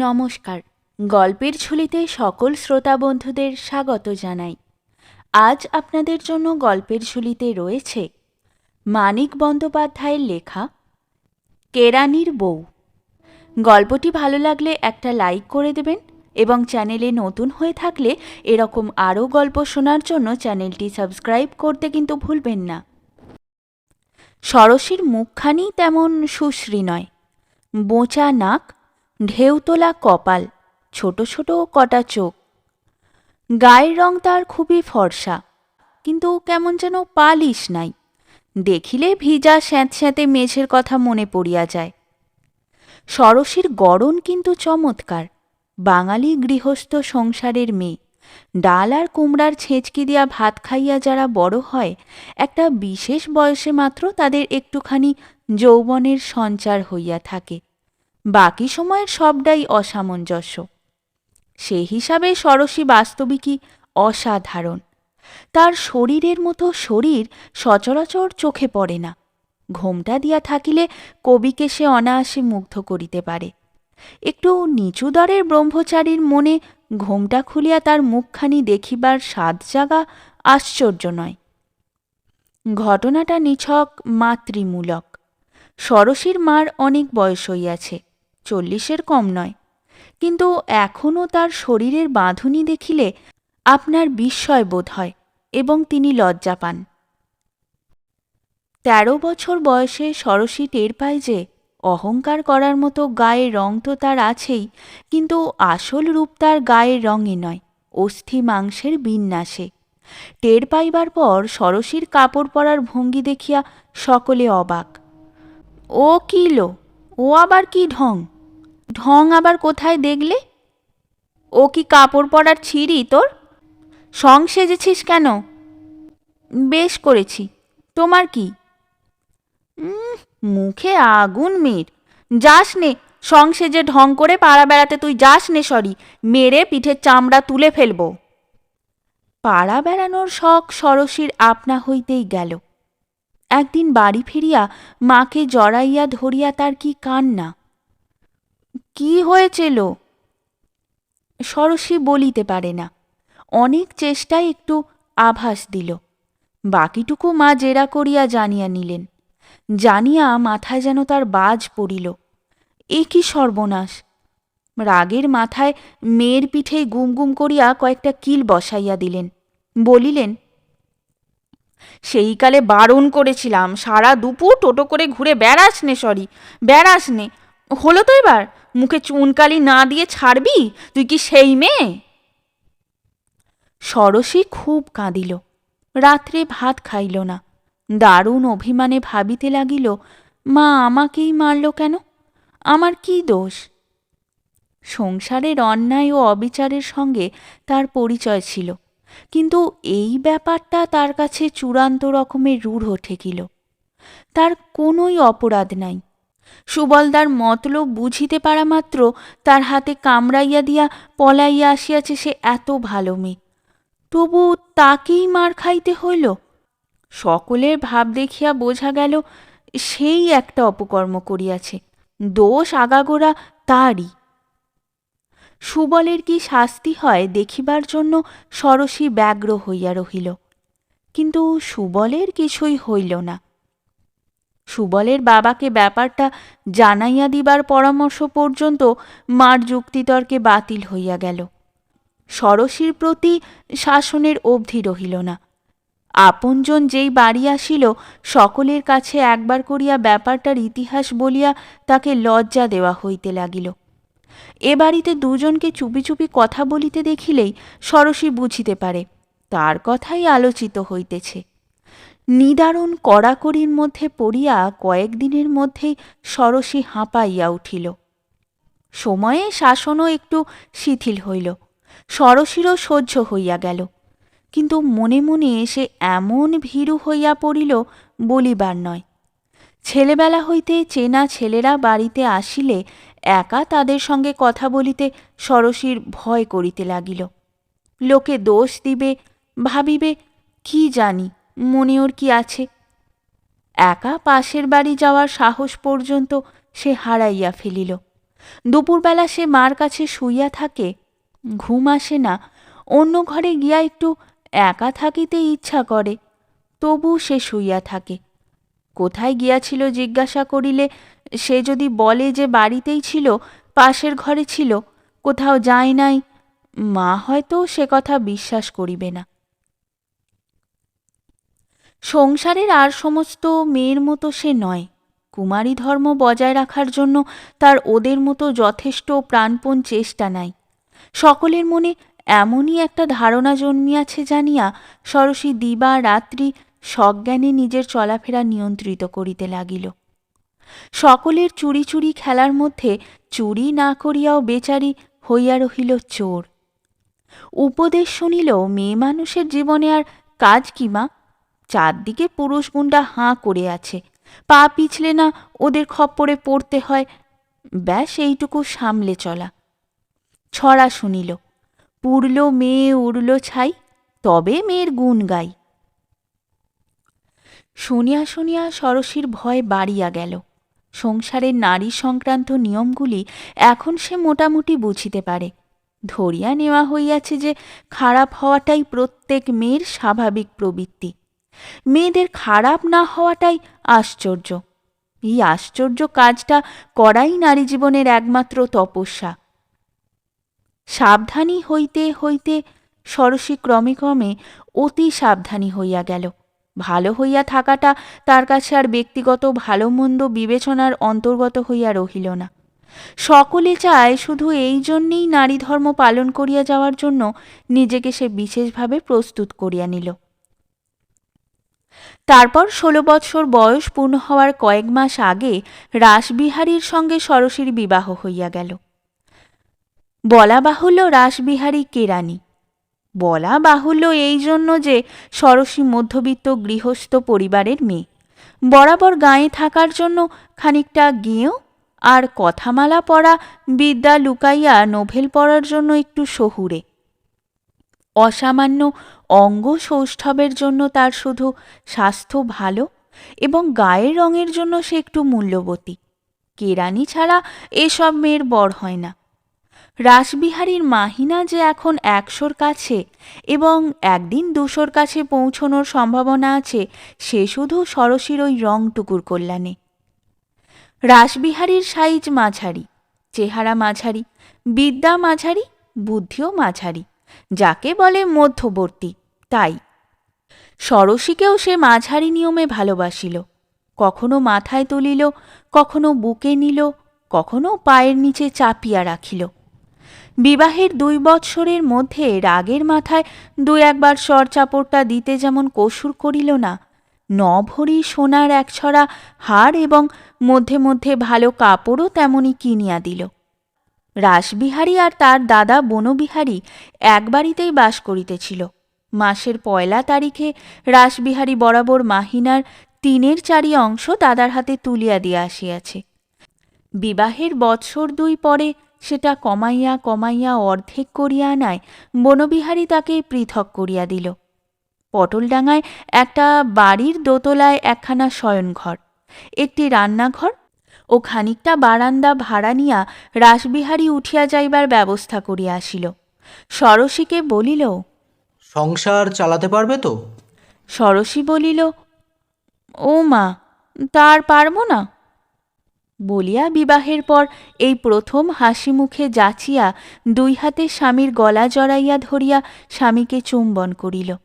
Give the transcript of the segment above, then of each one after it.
নমস্কার। গল্পের ঝুলিতে সকল শ্রোতা বন্ধুদের স্বাগত জানাই। আজ আপনাদের জন্য গল্পের ঝুলিতে রয়েছে মানিক বন্দ্যোপাধ্যায়ের লেখা কেরানির বউ। গল্পটি ভালো লাগলে একটা লাইক করে দেবেন এবং চ্যানেলে নতুন হয়ে থাকলে এরকম আরও গল্প শোনার জন্য চ্যানেলটি সাবস্ক্রাইব করতে কিন্তু ভুলবেন না। সরসীর মুখখানি তেমন সুশ্রী নয়। বোঁচা নাক ঢেউতোলা কপাল, ছোট ছোট কটা চোখ। গায়ের রং তার খুবই ফর্সা, কিন্তু কেমন যেন পালিশ নাই। দেখিলে ভিজা স্যাঁতস্যাঁতে মেঝের কথা মনে পড়িয়া যায়। সরসীর গড়ন কিন্তু চমৎকার, বাঙালি গৃহস্থ সংসারের মেয়ে। ডাল আর কুমড়ার ছেঁচকি দিয়া ভাত খাইয়া যারা বড় হয়, একটা বিশেষ বয়সে মাত্র তাদের একটুখানি যৌবনের সঞ্চার হইয়া থাকে। বাকি সময়ের সবটাই অসামঞ্জস্য। সে হিসাবে সরসী বাস্তবিকই অসাধারণ। তার শরীরের মতো শরীর সচরাচর চোখে পড়ে না। ঘোমটা দিয়া থাকিলে কবিকে সে অনায়াসে মুগ্ধ করিতে পারে। একটু নিচু দরের ব্রহ্মচারীর মনে ঘোমটা খুলিয়া তার মুখখানি দেখিবার স্বাদ জাগা আশ্চর্য নয়। ঘটনাটা নিছক মাতৃমূলক। সরসীর মার অনেক বয়স হইয়াছে। চল্লিশের কম নয়। কিন্তু এখনও তার শরীরের বাঁধুনি দেখিলে আপনার বিস্ময় বোধ হয় এবং তিনি লজ্জা পান। তেরো বছর বয়সে সরসী টের পায় যে অহংকার করার মতো গায়ের রং তো তার আছেই, কিন্তু আসল রূপ তার গায়ের রঙে নয়, অস্থি মাংসের বিন্যাসে। টের পাইবার পর সরসীর কাপড় পরার ভঙ্গি দেখিয়া সকলে অবাক। ও কিলো ও আবার কি ঢং? ঢং আবার কোথায় দেখলে? ও কি কাপড় পরার ছিঁড়ি তোর? সং সেজেছিস কেন? বেশ করেছি। তোমার কি? মুখে আগুন মেয়ের যাস নে, সং সেজে ঢং করে পাড়া বেড়াতে তুই যাস নে সরি। মেরে পিঠের চামড়া তুলে ফেলব। পাড়া বেড়ানোর শখ সরসীর আপনা হইতেই গেল। একদিন বাড়ি ফিরিয়া মাকে জড়াইয়া ধরিয়া তার কি কান্না? কি হয়েছিল সরসী বলিতে পারে না। অনেক চেষ্টায় একটু আভাস দিল। বাকিটুকু মা জেরা করিয়া জানিয়া নিলেন। জানিয়া মাথায় যেন তার বাজ পড়িল। এ কি সর্বনাশ! রাগের মাথায় মেয়ের পিঠে গুম গুম করিয়া কয়েকটা কিল বসাইয়া দিলেন। বলিলেন সেইকালে বারণ করেছিলাম, সারা দুপুর টোটো করে ঘুরে বেড়াস নে, সরি, বেড়াস নে। হলো তো এবার, মুখে চুনকালি না দিয়ে ছাড়বি? তুই কি সেই মেয়ে? সরসী খুব কাঁদিল, রাত্রে ভাত খাইল না। দারুণ অভিমানে ভাবিতে লাগিল, মা আমাকেই মারল কেন? আমার কি দোষ? সংসারের অন্যায় ও অবিচারের সঙ্গে তার পরিচয় ছিল। কিন্তু এই ব্যাপারটা তার কাছে চূড়ান্ত রকমের রূঢ় ঠেকিল। তার কোনোই অপরাধ নাই। সুবলদার মতলব বুঝিতে পারা মাত্র তার হাতে কামড়াইয়া দিয়া পলাইয়া আসিয়াছে সে এত ভালো মেয়ে। তবু তাকেই মার খাইতে হইল? সকলের ভাব দেখিয়া বোঝা গেল, সেই একটা অপকর্ম করিয়াছে। দোষ আগাগোড়া তারই। সুবলের কি শাস্তি হয় দেখিবার জন্য সরসী ব্যগ্র হইয়া রহিল। কিন্তু সুবলের কিছুই হইল না। সুবলের বাবাকে ব্যাপারটা জানাইয়া দিবার পরামর্শ পর্যন্ত মার যুক্তিতর্কে বাতিল হইয়া গেল। সরসীর প্রতি শাসনের অবধি রহিল না। আপনজন যেই বাড়ি আসিল, সকলের কাছে একবার করিয়া ব্যাপারটার ইতিহাস বলিয়া তাকে লজ্জা দেওয়া হইতে লাগিল। এ বাড়িতে দুজনকে চুপি চুপি কথা বলিতে দেখিলেই সরসী বুঝিতে পারে, তার কথাই আলোচিত হইতেছে। নিদারুণ কড়াকড়ির মধ্যে পড়িয়া কয়েকদিনের মধ্যেই সরসী হাঁপাইয়া উঠিল। সময়ে শাসনও একটু শিথিল হইল, সরসীরও সহ্য হইয়া গেল, কিন্তু মনে মনে সে এমন ভীরু হইয়া পড়িল বলিবার নয়। ছেলেবেলা হইতে চেনা ছেলেরা বাড়িতে আসিলে একা তাদের সঙ্গে কথা বলিতে সরসীর ভয় করিতে লাগিল। লোকে দোষ দিবে, ভাবিবে, কি জানি, মনে ওর কি আছে? একা পাশের বাড়ি যাওয়ার সাহস পর্যন্ত সে হারাইয়া ফেলিল। দুপুরবেলা সে মার কাছে শুইয়া থাকে, ঘুম আসে না, অন্য ঘরে গিয়া একটু একা থাকিতে ইচ্ছা করে, তবু সে শুইয়া থাকে। কোথায় গিয়াছিল জিজ্ঞাসা করিলে, সে যদি বলে যে বাড়িতেই ছিল, পাশের ঘরে ছিল, কোথাও যায় নাই, মা হয়তো সে কথা বিশ্বাস করিবে না। সংসারের আর সমস্ত মেয়ের মতো সে নয়। কুমারী ধর্ম বজায় রাখার জন্য তার ওদের মতো যথেষ্ট প্রাণপণ চেষ্টা নাই। সকলের মনে এমনই একটা ধারণা জন্মিয়াছে জানিয়া সরসী দিবা, রাত্রি সজ্ঞানে নিজের চলাফেরা নিয়ন্ত্রিত করিতে লাগিল। সকলের চুরি চুরি খেলার মধ্যে চুরি না করিয়াও বেচারি হইয়া রহিল চোর। উপদেশ শুনিল, মেয়ে মানুষের জীবনে আর কাজ কি মা? চারদিকে পুরুষ গুন্ডা হাঁ করে আছে। পা পিছলে না ওদের খপ্পরে পড়তে হয়। ব্যাস, এইটুকু সামলে চলা। ছড়া শুনিল, পুরল মেয়ে, উড়ল ছাই, তবে মেয়ের গুণ গাই। শুনিয়া শুনিয়া সরসীর ভয় বাড়িয়া গেল। সংসারের নারী সংক্রান্ত নিয়মগুলি এখন সে মোটামুটি বুঝিতে পারে। ধরিয়া নেওয়া হইয়াছে যে খারাপ হওয়াটাই প্রত্যেক মেয়ের স্বাভাবিক প্রবৃত্তি। মেয়েদের খারাপ না হওয়াটাই আশ্চর্য। এই আশ্চর্য কাজটা করাই নারী জীবনের একমাত্র তপস্যা। সাবধানী হইতে হইতে সরসী ক্রমে ক্রমে অতি সাবধানী হইয়া গেল। ভালো হইয়া থাকাটা তার কাছে আর ব্যক্তিগত ভালো মন্দ বিবেচনার অন্তর্গত হইয়া রহিল না। সকলে চায় শুধু এই জন্যেই নারী ধর্ম পালন করিয়া যাওয়ার জন্য নিজেকে সে বিশেষভাবে প্রস্তুত করিয়া নিল। তারপর ষোলো বৎসর বয়স পূর্ণ হওয়ার কয়েক মাস আগে রাসবিহারীর সঙ্গে সরসীর বিবাহ হইয়া গেল। বলা বাহুল্য রাসবিহারী কেরানি বলা বাহুল্য এই জন্য যে সরসী মধ্যবিত্ত গৃহস্থ পরিবারের মেয়ে। বরাবর গায়ে থাকার জন্য খানিকটা গেঁয়েও আর কথামালা পড়া বিদ্যা লুকাইয়া নোভেল পড়ার জন্য একটু শহুরে। অসামান্য অঙ্গ সৌষ্ঠবের জন্য তার শুধু স্বাস্থ্য ভালো এবং গায়ের রঙের জন্য সে একটু মূল্যবতী। কেরানি ছাড়া এসব মেয়ের বর হয় না। রাসবিহারীর মাহিনা যে এখন একশোর কাছে এবং একদিন দুশোর কাছে পৌঁছনোর সম্ভাবনা আছে, সে শুধু সরসির ওই রংটুকুর কল্যাণে। রাসবিহারীর সাইজ মাঝারি, চেহারা মাঝারি, বিদ্যা মাঝারি, বুদ্ধিও মাঝারি, যাকে বলে মধ্যবর্তী, তাই। সরসীকেও সে মাঝারি নিয়মে ভালোবাসিল, কখনো মাথায় তুলিল, কখনো বুকে নিল, কখনো পায়ের নিচে চাপিয়া রাখিল। বিবাহের দুই বৎসরের মধ্যে রাগের মাথায় দু একবার স্বর চাপড়টা দিতে যেমন কসুর করিল না, নভরি সোনার একছড়া হার এবং মধ্যে মধ্যে ভালো কাপড়ও তেমনই কিনিয়া দিল। রাসবিহারী আর তার দাদা বনবিহারী এক বাড়িতেই বাস করিতেছিল। মাসের পয়লা তারিখে রাসবিহারী বরাবর মাহিনার তিনের চারি অংশ দাদার হাতে তুলিয়া দিয়া আসিয়াছে। বিবাহের বৎসর দুই পরে সেটা কমাইয়া কমাইয়া অর্ধেক করিয়া আনায় বনবিহারী তাকে পৃথক করিয়া দিল। পটলডাঙায় একটা বাড়ির দোতলায় একখানা শয়নঘর একটি রান্নাঘর ও খানিকটা বারান্দা ভাড়া নিয়া রাসবিহারী উঠিয়া যাইবার ব্যবস্থা করিয়া আসিল। সরসীকে বলিল সংসার চালাতে পারবে তো? সরসী বলিল ও মা তার পারব না? বলিয়া বিবাহের পর এই প্রথম হাসি মুখে যাচিয়া দুই হাতে স্বামীর গলা জড়াইয়া ধরিয়া স্বামীকে চুম্বন করিল।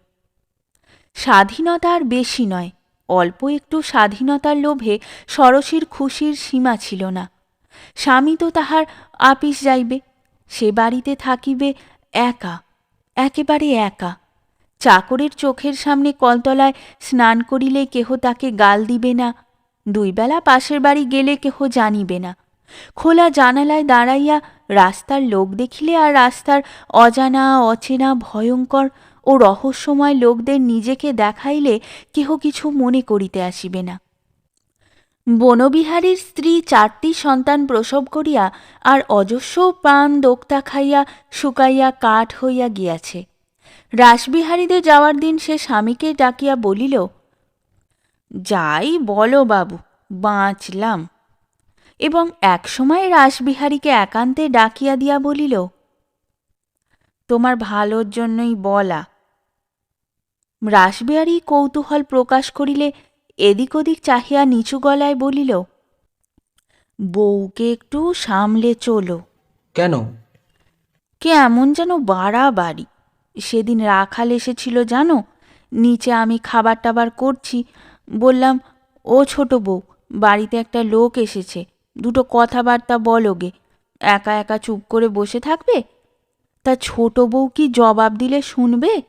স্বাধীনতা আর বেশি নয়, অল্প একটু স্বাধীনতার লোভে সরসীর খুশির সীমা ছিল না। স্বামী তো তাহার আপিস যাইবে, সে বাড়িতে থাকিবে একা, একেবারে একা। চাকরের চোখের সামনে কলতলায় স্নান করিলে কেহ তাকে গাল দিবে না দুইবেলা পাশের বাড়ি গেলে কেহ জানিবে না। খোলা জানালায় দাঁড়াইয়া রাস্তার লোক দেখিলে আর রাস্তার অজানা, অচেনা, ভয়ঙ্কর ও রহস্যময় লোকদের নিজেকে দেখাইলে কেহ কিছু মনে করিতে আসিবে না। বনবিহারীর স্ত্রী চারটি সন্তান প্রসব করিয়া আর অজস্র প্রাণ দোক্তা খাইয়া শুকাইয়া কাঠ হইয়া গিয়াছে। রাসবিহারীদের যাওয়ার দিন সে স্বামীকে ডাকিয়া বলিল যাই বলো বাবু বাঁচলাম। এবং একসময় রাসবিহারীকে একান্তে ডাকিয়া দিয়া বলিল তোমার ভালোর জন্যই বলা। রাসবিহারী কৌতূহল প্রকাশ করিলে এদিক ওদিক চাহিয়া নিচু গলায় বলিল বউকে একটু সামলে চলো। কেন? কেমন যেন বাড়াবাড়ি। সেদিন রাখাল এসেছিল জানো নিচে আমি খাবার টাবার করছি বললাম ও ছোট বউ বাড়িতে একটা লোক এসেছে। দুটো কথাবার্তা বলো গে একা একা চুপ করে বসে থাকবে? তা ছোট বউ কি জবাব দিলে শুনবে?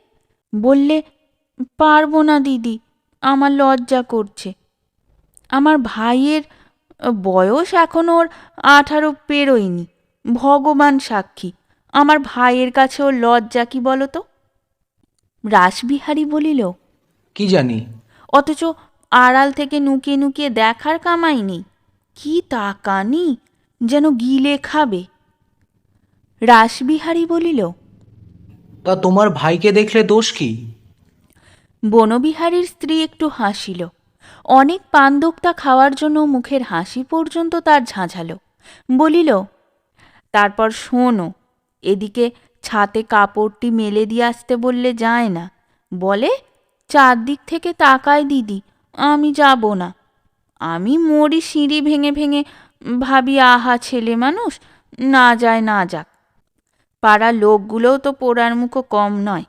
বললে পারব না দিদি আমার লজ্জা করছে। আমার ভাইয়ের বয়স এখন ওর আঠারো পেরোয়নি। ভগবান সাক্ষী আমার ভাইয়ের কাছে ওর লজ্জা কি বলো তো? রাসবিহারী বলিল কি জানি? অথচ আড়াল থেকে নুকিয়ে নুকিয়ে দেখার কামাই নেই। কি তাকানি যেন গিলে খাবে। রাসবিহারী বলিল তা তোমার ভাইকে দেখলে দোষ কি? বনবিহারীর স্ত্রী একটু হাসিল। অনেক পান্দোক্তা খাওয়ার জন্য মুখের হাসি পর্যন্ত তার ঝাঁঝালো। বলিল তারপর শোনো এদিকে ছাতে কাপড়টি মেলে দিয়ে আসতে বললে যায় না। বলে চারদিক থেকে তাকায় দিদি আমি যাব না। আমি মরি সিঁড়ি ভেঙে ভেঙে ভাবি আহা ছেলে মানুষ না যায় না যাক। পাড়ার লোকগুলোও তো পোড়ার মুখো কম নয়।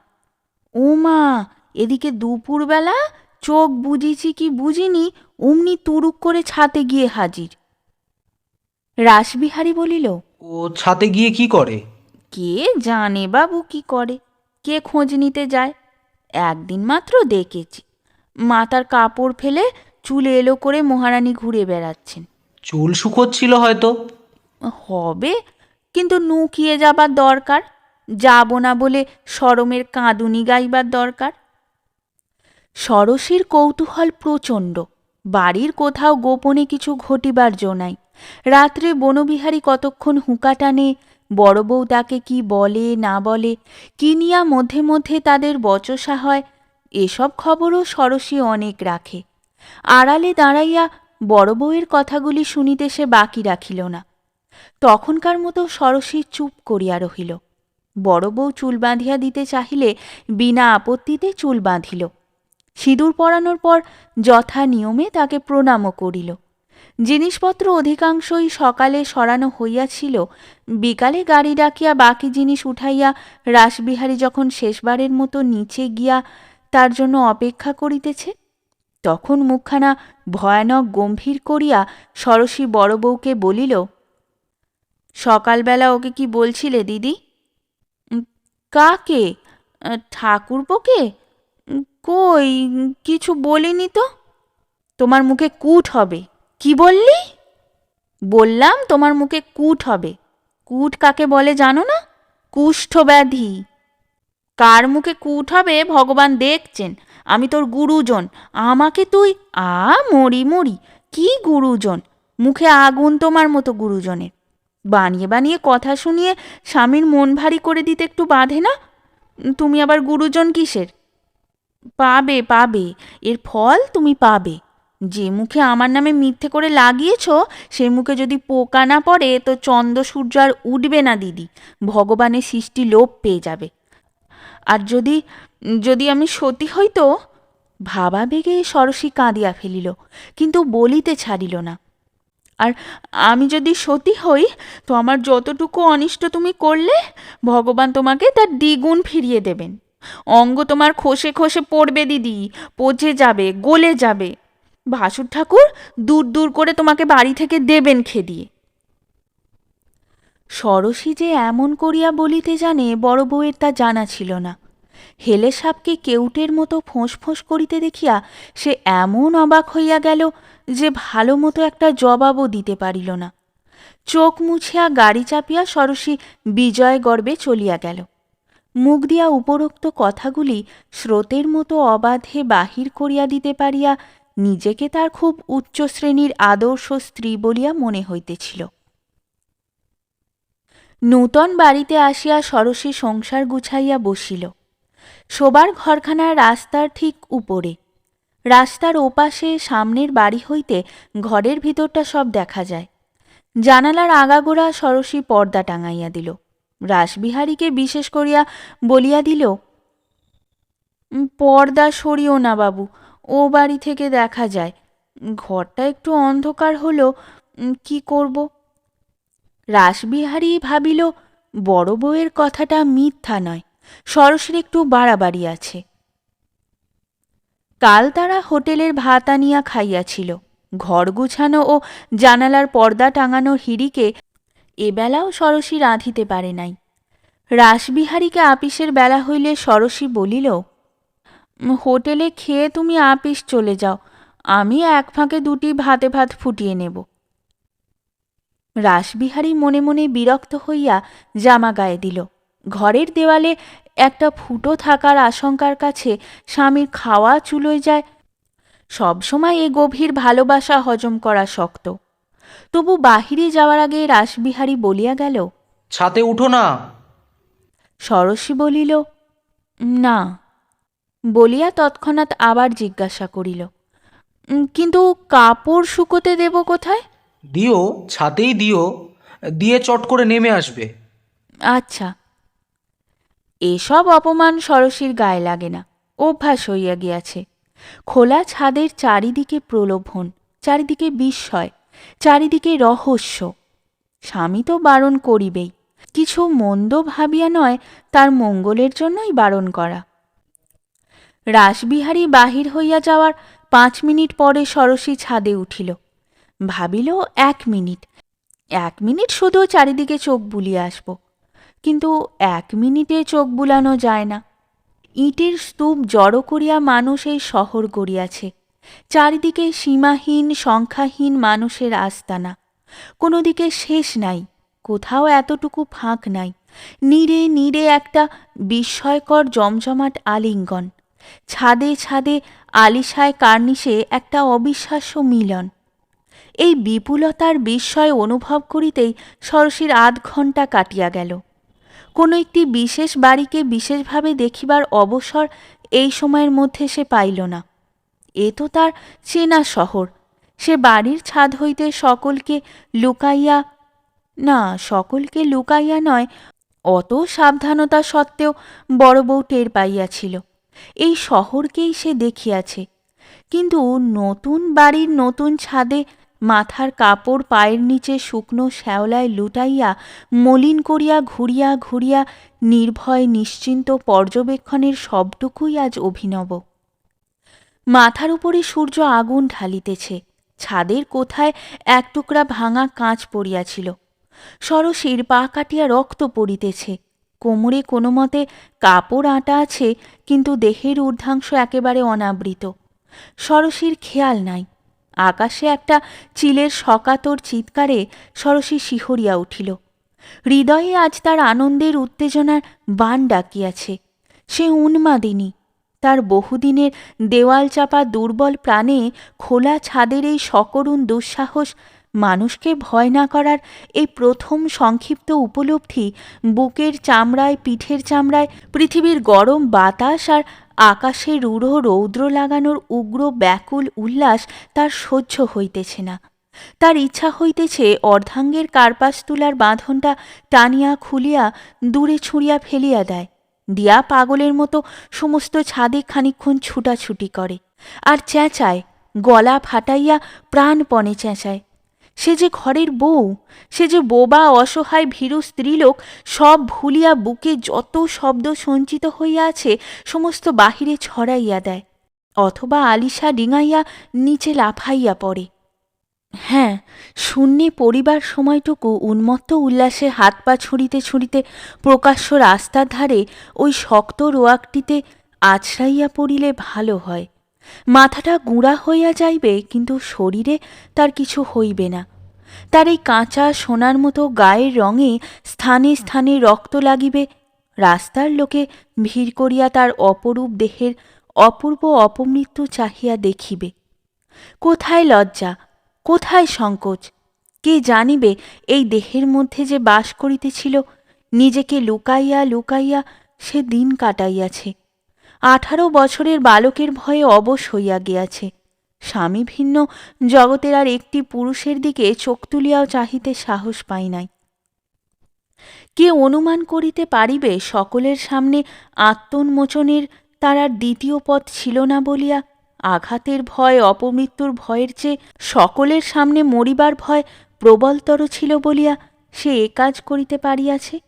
ও মা এদিকে দুপুরবেলা চোখ বুঝিছি কি বুঝিনি অমনি তুরুক করে ছাতে গিয়ে হাজির। রাসবিহারী বলিল ও ছাতে গিয়ে কি করে? কে জানে বাবু কি করে কে খোঁজ নিতে যায়? একদিন মাত্র দেখেছি। মাথার কাপড় ফেলে চুলে এলো করে মহারানী ঘুরে বেড়াচ্ছেন। চুল শুকোচ্ছিল হয়তো? হবে কিন্তু নুকিয়ে যাবার দরকার যাব না বলে সরমের কাঁদুনি গাইবার দরকার। সরসীর কৌতূহল প্রচণ্ড বাড়ির কোথাও গোপনে কিছু ঘটিবার জো নাই। রাত্রে বনবিহারী কতক্ষণ হুঁকা টানে বড় বউ তাকে কি বলে না বলে কিনিয়া মধ্যে মধ্যে তাদের বচসা হয় এসব খবরও সরসী অনেক রাখে। আড়ালে দাঁড়াইয়া বড় বউয়ের কথাগুলি শুনিতে সে বাকি রাখিল না। তখনকার মতো সরসী চুপ করিয়া রহিল। বড় বউ চুল বাঁধিয়া দিতে চাহিলে বিনা আপত্তিতে চুল বাঁধিল। সিঁদুর পরানোর পর যথা নিয়মে তাকে প্রণামও করিল। জিনিসপত্র অধিকাংশই সকালে সরানো হইয়াছিল। বিকালে গাড়ি ডাকিয়া বাকি জিনিস উঠাইয়া রাসবিহারী যখন শেষবারের মতো নিচে গিয়া তার জন্য অপেক্ষা করিতেছে। তখন মুখখানা ভয়ানক গম্ভীর করিয়া সরসী বড় বউকে বলিল, সকালবেলা ওকে কি বলছিলে দিদি? কাকে? ঠাকুরপোকে? কই, কিছু বলিনি তো। তোমার মুখে কুট হবে। কি বললি? বললাম তোমার মুখে কুট হবে। কুট কাকে বলে জানো না? কুষ্ঠ ব্যাধি কার মুখে কুট হবে ভগবান দেখছেন? আমি তোর গুরুজন। আমাকে তুই আ মরি মরি। কি গুরুজন? মুখে আগুন তোমার মতো গুরুজনের। বানিয়ে বানিয়ে কথা শুনিয়ে স্বামীর মন ভারী করে দিতে একটু বাঁধে না? তুমি আবার গুরুজন কিসের? পাবে পাবে। এর ফল তুমি পাবে। যে মুখে আমার নামে মিথ্যে করে লাগিয়েছ, সে মুখে যদি পোকা না পড়ে, তো চন্দ্র সূর্য আর উঠবে না, দিদি। ভগবানের সৃষ্টি লোপ পেয়ে যাবে। আর যদি যদি আমি সতী হইতো ভাবাবেগে সরসী কাঁদিয়া ফেলিল, কিন্তু বলিতে ছাড়িল না। আর আমি যদি সতী হই, তো আমার যতটুকু অনিষ্ট তুমি করলে, ভগবান তোমাকে তার দ্বিগুণ ফিরিয়ে দেবেন। অঙ্গ তোমার খসে খসে পড়বে দিদি, পচে যাবে, গলে যাবে। ভাসুর ঠাকুর দূর দূর করে তোমাকে বাড়ি থেকে দেবেন খেদিয়ে। সরসী যে এমন করিয়া বলিতে জানে, বড় বউয়ের তা জানা ছিল না। হেলে সাপকে কেউটের মতো ফোঁস ফোঁস করিতে দেখিয়া সে এমন অবাক হইয়া গেল যে ভালো মতো একটা জবাবও দিতে পারিল না। চোখ মুছিয়া গাড়ি চাপিয়া সরসী বিজয় গর্বে চলিয়া গেল। মুখ দিয়া উপরোক্ত কথাগুলি স্রোতের মতো অবাধে বাহির করিয়া দিতে পারিয়া নিজেকে তার খুব উচ্চ শ্রেণির আদর্শ স্ত্রী বলিয়া মনে হইতেছিল। নূতন বাড়িতে আসিয়া সরসী সংসার গুছাইয়া বসিল। শোবার ঘরখানার রাস্তার ঠিক উপরে। রাস্তার ওপাশে সামনের বাড়ি হইতে ঘরের ভিতরটা সব দেখা যায়। জানালার আগাগোড়া সরসী পর্দা টাঙাইয়া দিল। রাসবিহারীকে বিশেষ করিয়া বলিয়া দিল পর্দা সরিও না বাবু, ও বাড়ি থেকে দেখা যায়। ঘরটা একটু অন্ধকার হলো কি করব? রাসবিহারী ভাবিল, বড় বউয়ের কথাটা মিথ্যা নয়, সরসের একটু বাড়াবাড়ি আছে। কাল তারা হোটেলের ভাত আনিয়া খাইয়াছিল, ঘর গুছানো ও জানালার পর্দা টাঙানো হিড়িকে এবেলাও সরসী রাঁধিতে পারে নাই। রাসবিহারীকে আপিসের বেলা হইলে সরসী বলিল, হোটেলে খেয়ে তুমি আপিস চলে যাও, আমি এক ফাঁকে দুটি ভাতে ভাত ফুটিয়ে নেব। রাসবিহারী মনে মনে বিরক্ত হইয়া জামা গায়ে দিল। ঘরের দেওয়ালে একটা ফুটো থাকার আশঙ্কার কাছে স্বামীর খাওয়া চুলোয় যায়। সবসময় এ গভীর ভালোবাসা হজম করা শক্ত। তবু বাহিরে যাওয়ার আগে রাসবিহারী বলিয়া গেল ছাতে উঠো না। সরসী বলিল না। বলিয়া তৎক্ষণাৎ আবার জিজ্ঞাসা করিল কিন্তু কাপড় শুকোতে দেব কোথায়? দিও, ছাতেই দিও, দিয়ে চট করে নেমে আসবে। আচ্ছা। এসব অপমান সরসীর গায়ে লাগে না, অভ্যাস হইয়া গিয়াছে। খোলা ছাদের চারিদিকে প্রলোভন, চারিদিকে বিস্ময়, চারিদিকে রহস্য। স্বামী তো বারণ করিবেই, কিছু মন্দ ভাবিয়া নয়, তার মঙ্গলের জন্যই বারণ করা। রাসবিহারী বাহির হইয়া যাওয়ার পাঁচ মিনিট পরে সরসী ছাদে উঠিল। ভাবিল এক মিনিট। এক মিনিট শুধু চারিদিকে চোখ বুলিয়ে আসব। কিন্তু এক মিনিটে চোখ বুলানো যায় না। ইটের স্তূপ জড়ো করিয়া মানুষ এই শহর গড়িয়াছে। চারিদিকে সীমাহীন, সংখ্যাহীন মানুষের আস্তানা। কোনো দিকে শেষ নাই, কোথাও এতটুকু ফাঁক নাই। নীড়ে নীড়ে একটা বিস্ময়কর জমজমাট আলিঙ্গন। ছাদে ছাদে আলিশায় কার্নিশে একটা অবিশ্বাস্য মিলন। এই বিপুলতার বিস্ময় অনুভব করিতেই সরসীর আধ ঘণ্টা কাটিয়া গেল। কোনো একটি বিশেষ বাড়িকে বিশেষভাবে দেখিবার অবসর এই সময়ের মধ্যে সে পাইল না। এ তো তার চেনা শহর। সে বাড়ির ছাদ হইতে সকলকে লুকাইয়া, না, সকলকে লুকাইয়া নয়, অত সাবধানতা সত্ত্বেও বড় বউ টের পাইয়াছিল। এই শহরকেই সে দেখিয়াছে। কিন্তু নতুন বাড়ির নতুন ছাদে মাথার কাপড় পায়ের নিচে শুকনো শ্যাওলায় লুটাইয়া মলিন করিয়া ঘুরিয়া ঘুরিয়া নির্ভয় নিশ্চিন্ত পর্যবেক্ষণের সবটুকুই আজ অভিনব। মাথার উপরে সূর্য আগুন ঢালিতেছে। ছাদের কোথায় এক টুকরা ভাঙা কাঁচ পড়িয়াছিল। সরসীর পা কাটিয়া রক্ত পড়িতেছে। কোমরে কোনো মতে কাপড় আঁটা আছে, কিন্তু দেহের ঊর্ধ্বাংশ একেবারে অনাবৃত। সরসীর খেয়াল নাই। আকাশে একটা চিলের সকাতর চিৎকারে সরসী শিহরিয়া উঠিল। হৃদয়ে আজ তার আনন্দের উত্তেজনার বান ডাকিয়াছে। সে উন্মাদিনী। তার বহুদিনের দেওয়াল চাপা দুর্বল প্রাণে খোলা ছাদের এই সকরুণ দুঃসাহস মানুষকে ভয় না করার এই প্রথম সংক্ষিপ্ত উপলব্ধি বুকের চামড়ায়, পিঠের চামড়ায়, পৃথিবীর গরম বাতাস আর আকাশে রূঢ় রৌদ্র লাগানোর উগ্র ব্যাকুল উল্লাস তার সহ্য হইতেছে না। তার ইচ্ছা হইতেছে অর্ধাঙ্গের কার্পাস তুলার বাঁধনটা টানিয়া খুলিয়া দূরে ছুঁড়িয়া ফেলিয়া দেয়। দিয়া পাগলের মতো সমস্ত ছাদে খানিক্ষণ ছুটাছুটি করে। আর চেঁচায়, গলা ফাটাইয়া প্রাণপণে চেঁচায়। সে যে ঘরের বউ, সে যে বোবা, অসহায়, ভীরু স্ত্রীলোক, সব ভুলিয়া বুকে যত শব্দ সঞ্চিত হইয়া আছে, সমস্ত বাহিরে ছড়াইয়া দেয়, অথবা আলিশা ডিঙাইয়া নিচে লাফাইয়া পড়ে। হ্যাঁ শূন্যে পরিবার সময়টুকু উন্মত্ত উল্লাসে হাত পা ছুঁড়িতে ছুঁড়িতে প্রকাশ্য রাস্তার ধারে ওই শক্ত রোয়াকটিতে আছড়াইয়া পড়িলে ভালো হয়। মাথাটা গুঁড়া হইয়া যাইবে, কিন্তু শরীরে তার কিছু হইবে না। তার এই কাঁচা সোনার মতো গায়ের রঙে স্থানে স্থানে রক্ত লাগিবে। রাস্তার লোকে ভিড় করিয়া তার অপরূপ দেহের অপূর্ব অপমৃত্যু চাহিয়া দেখিবে। কোথায় লজ্জা? কোথায় সংকোচ? কে জানিবে এই দেহের মধ্যে যে বাস করিতেছিল? নিজেকে লুকাইয়া লুকাইয়া সে দিন কাটাইয়াছে। আঠারো বছরের বালকের ভয়ে অবশ হইয়া গিয়াছে। স্বামী ভিন্ন, জগতের আর একটি পুরুষের দিকে চোখ তুলিয়াও চাহিতে সাহস পাই নাই। কে অনুমান করিতে পারিবে সকলের সামনে আত্মোন্মোচনের তার আর দ্বিতীয় পথ ছিল না বলিয়া, আঘাতের ভয়, অপমৃত্যুর ভয়ের চেয়ে সকলের সামনে মরিবার ভয় প্রবলতর ছিল বলিয়া সে এ কাজ করিতে পারিয়াছে?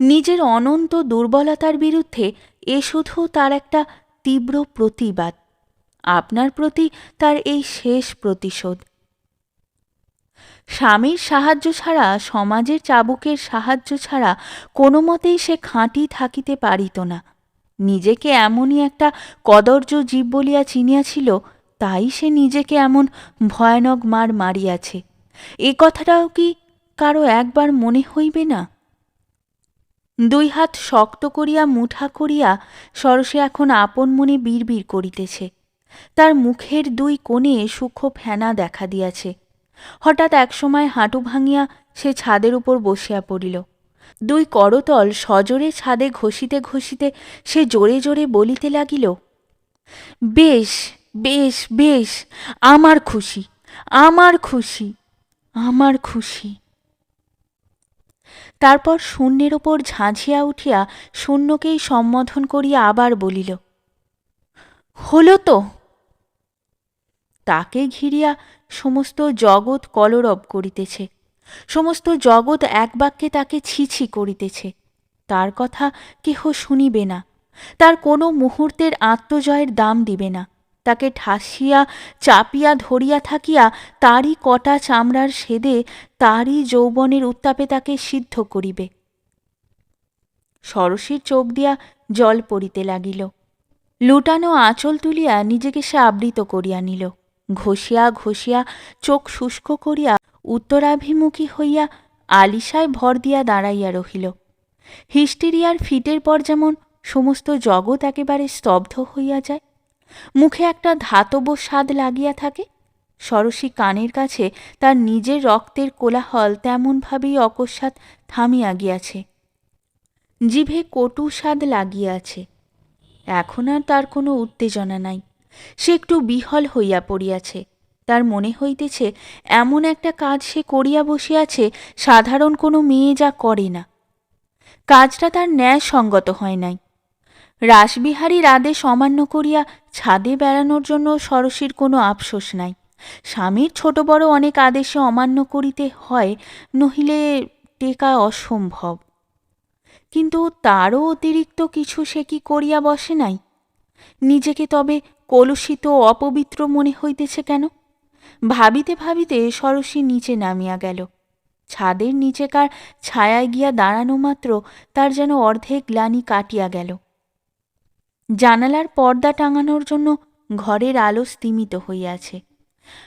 নিজের অনন্ত দুর্বলতার বিরুদ্ধে এ শুধু তার একটা তীব্র প্রতিবাদ, আপনার প্রতি তার এই শেষ প্রতিশোধ। স্বামীর সাহায্য ছাড়া, সমাজের চাবুকের সাহায্য ছাড়া কোনো মতেই সে খাঁটি থাকিতে পারিত না। নিজেকে এমনই একটা কদর্য জীব বলিয়া চিনিয়াছিল, তাই সে নিজেকে এমন ভয়ানক মার মারিয়াছে। এ কথাটাও কি কারও একবার মনে হইবে না? দুই হাত শক্ত করিয়া মুঠা করিয়া সরসে এখন আপন মনে বিড়বিড় করিতেছে। তার মুখের দুই কোণে সূক্ষ্ম ফেনা দেখা দিয়াছে। হঠাৎ একসময় হাঁটু ভাঙিয়া সে ছাদের উপর বসিয়া পড়িল। দুই করতল সজোরে ছাদে ঘষিতে ঘষিতে সে জোরে জোরে বলিতে লাগিল, বেশ বেশ বেশ, আমার খুশি আমার খুশি আমার খুশি। তারপর শূন্যের ওপর ঝাঁঝিয়া উঠিয়া শূন্যকেই সম্বোধন করিয়া আবার বলিল, হলো তো? তাকে ঘিরিয়া সমস্ত জগৎ কলরব করিতেছে, সমস্ত জগৎ এক বাক্যে তাকে ছিছি করিতেছে। তার কথা কেহ শুনিবে না, তার কোনো মুহূর্তের আত্মজয়ের দাম দিবে না। তাকে ঠাসিয়া, চাপিয়া, ধরিয়া থাকিয়া তারই কটা চামড়ার সেদে তারই যৌবনের উত্তাপে তাকে সিদ্ধ করিবে। সরসীর চোখ দিয়া জল পড়িতে লাগিল। লুটানো আঁচল তুলিয়া নিজেকে সে আবৃত করিয়া নিল। ঘষিয়া ঘষিয়া চোখ শুষ্ক করিয়া উত্তরাভিমুখী হইয়া আলিশায় ভর দিয়া দাঁড়াইয়া রহিল। হিস্টিরিয়ার ফিটের পর যেমন সমস্ত জগৎ একেবারে স্তব্ধ হইয়া যায় মুখে একটা ধাতব স্বাদ লাগিয়া থাকে। সরসী কানের কাছে তার নিজের রক্তের কোলাহল তেমনভাবেই অকস্মাৎ থামিয়া গিয়াছে। জিভে কটু স্বাদ লাগিয়াছে এখন আর তার কোনো উত্তেজনা নাই। সে একটু বিহল হইয়া পড়িয়াছে। তার মনে হইতেছে, এমন একটা কাজ সে করিয়া বসিয়াছে, সাধারণ কোনো মেয়ে যা করে না। কাজটা তার ন্যায় সঙ্গত হয় নাই। রাসবিহারীর আদেশ অমান্য করিয়া ছাদে বেড়ানোর জন্য সরসীর কোনো আফসোস নাই। স্বামীর ছোট বড় অনেক আদেশে অমান্য করিতে হয়, নহিলে টেকা অসম্ভব। কিন্তু তারও অতিরিক্ত কিছু সে কি করিয়া বসে নাই? নিজেকে তবে কলুষিত অপবিত্র মনে হইতেছে কেন? ভাবিতে ভাবিতে সরসী নিচে নামিয়া গেল। ছাদের নিচেকার ছায়ায় গিয়া দাঁড়ানো মাত্র তার যেন অর্ধেক গ্লানি কাটিয়া গেল। জানালার পর্দা টাঙানোর জন্য ঘরের আলো স্তিমিত হইয়াছে।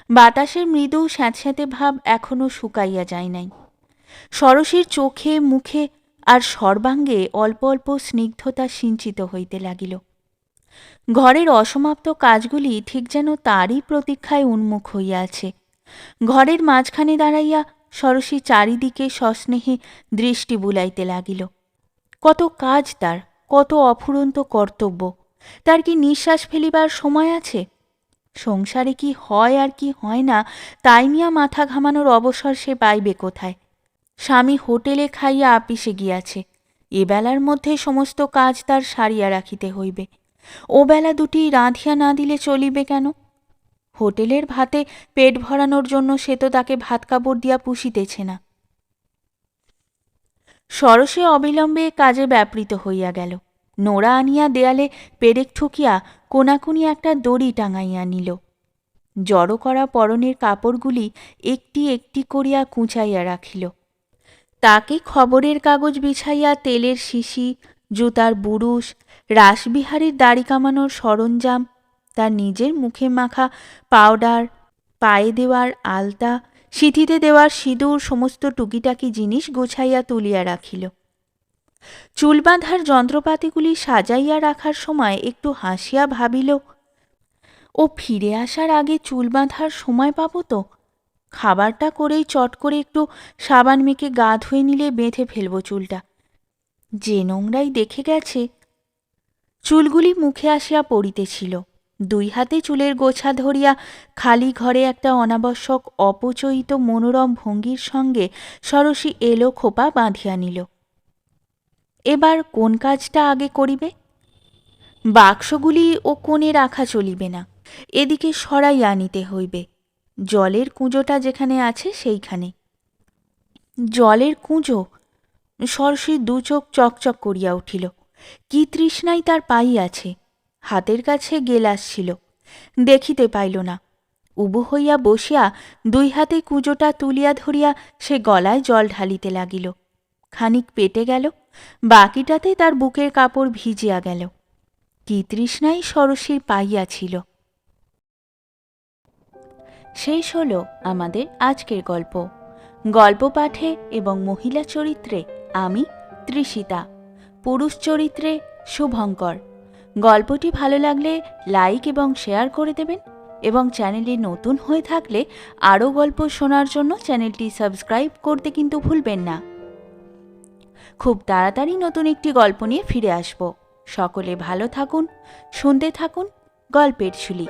বাতাসের মৃদু স্যাঁতস্যাঁতে ভাব এখনও শুকাইয়া যায় নাই। সরসীর চোখে, মুখে আর সর্বাঙ্গে অল্প অল্প স্নিগ্ধতা সিঞ্চিত হইতে লাগিল। ঘরের অসমাপ্ত কাজগুলি ঠিক যেন তারই প্রতীক্ষায় উন্মুখ হইয়াছে ঘরের মাঝখানে দাঁড়াইয়া সরসী চারিদিকে সস্নেহে দৃষ্টি বুলাইতে লাগিল। কত কাজ তার! কত অফুরন্ত কর্তব্য। তার কি নিঃশ্বাস ফেলিবার সময় আছে? সংসারে কি হয় আর কি হয় না, তাই নিয়া মাথা ঘামানোর অবসর সে পাইবে কোথায়? স্বামী হোটেলে খাইয়া আপিসে গিয়াছে। এবেলার মধ্যে সমস্ত কাজ তার সারিয়া রাখিতে হইবে। ও বেলা দুটি রাঁধিয়া না দিলে চলিবে কেন? হোটেলের ভাতে পেট ভরানোর জন্য সে তো তাকে ভাত কাপড় দিয়া পুষিতেছে না। সরসে অবিলম্বে কাজে ব্যাপৃত হইয়া গেল। নোড়া আনিয়া দেয়ালে পেরেক ঠুকিয়া কোনাকুনি একটা দড়ি টাঙাইয়া নিল। জড়ো করা পরনের কাপড়গুলি একটি একটি করিয়া কুঁচাইয়া রাখিল। তাকে খবরের কাগজ বিছাইয়া তেলের শিশি, জুতার বুরুশ, রাসবিহারীর দাড়ি কামানোর সরঞ্জাম, তার নিজের মুখে মাখা পাউডার, পায়ে দেওয়ার আলতা সিঁথিতে দেওয়ার সিঁদুর, সমস্ত টুকিটাকি জিনিস গোছাইয়া তুলিয়া রাখিল। চুল বাঁধার যন্ত্রপাতিগুলি সাজাইয়া রাখার সময় একটু হাসিয়া ভাবিল, ও ফিরে আসার আগে চুল বাঁধার সময় পাব তো? খাবারটা করেই চট করে একটু সাবান মেখে গা ধুয়ে নিলে বেঁধে ফেলব চুলটা। যে নোংরাই দেখে গেছে। চুলগুলি মুখে আসিয়া পড়িতেছিল। দুই হাতে চুলের গোছা ধরিয়া খালি ঘরে একটা অনাবশ্যক অপচয়িত মনোরম ভঙ্গির সঙ্গে সরসী এলো খোপা বাঁধিয়া নিল। এবার কোন কাজটা আগে করিবে? বাক্সগুলি ও কোণে রাখা চলিবে না, এদিকে সরাই আনিতে হইবে। জলের কুঁজোটা যেখানে আছে সেইখানে। জলের কুঁজো সরসীর দু চোখ চকচক করিয়া উঠিল, কি তৃষ্ণাই তার পাইয়াছে হাতের কাছে গেলাস ছিল, দেখিতে পাইল না। উবু হইয়া বসিয়া দুই হাতে কুঁজোটা তুলিয়া ধরিয়া সে গলায় জল ঢালিতে লাগিল। খানিক পেটে গেল, বাকিটাতে তার বুকের কাপড় ভিজিয়া গেল। কি তৃষ্ণাই সরসীর পাইয়াছিল শেষ হল আমাদের আজকের গল্প। গল্প পাঠে এবং মহিলা চরিত্রে আমি তৃষিতা পুরুষ চরিত্রে শুভঙ্কর। গল্পটি ভালো লাগলে লাইক এবং শেয়ার করে দেবেন এবং চ্যানেলটি নতুন হয়ে থাকলে আরও গল্প শোনার জন্য চ্যানেলটি সাবস্ক্রাইব করতে কিন্তু ভুলবেন না। খুব তাড়াতাড়ি নতুন একটি গল্প নিয়ে ফিরে আসব। সকলে ভালো থাকুন, শুনতে থাকুন, গল্পের ঝুলি।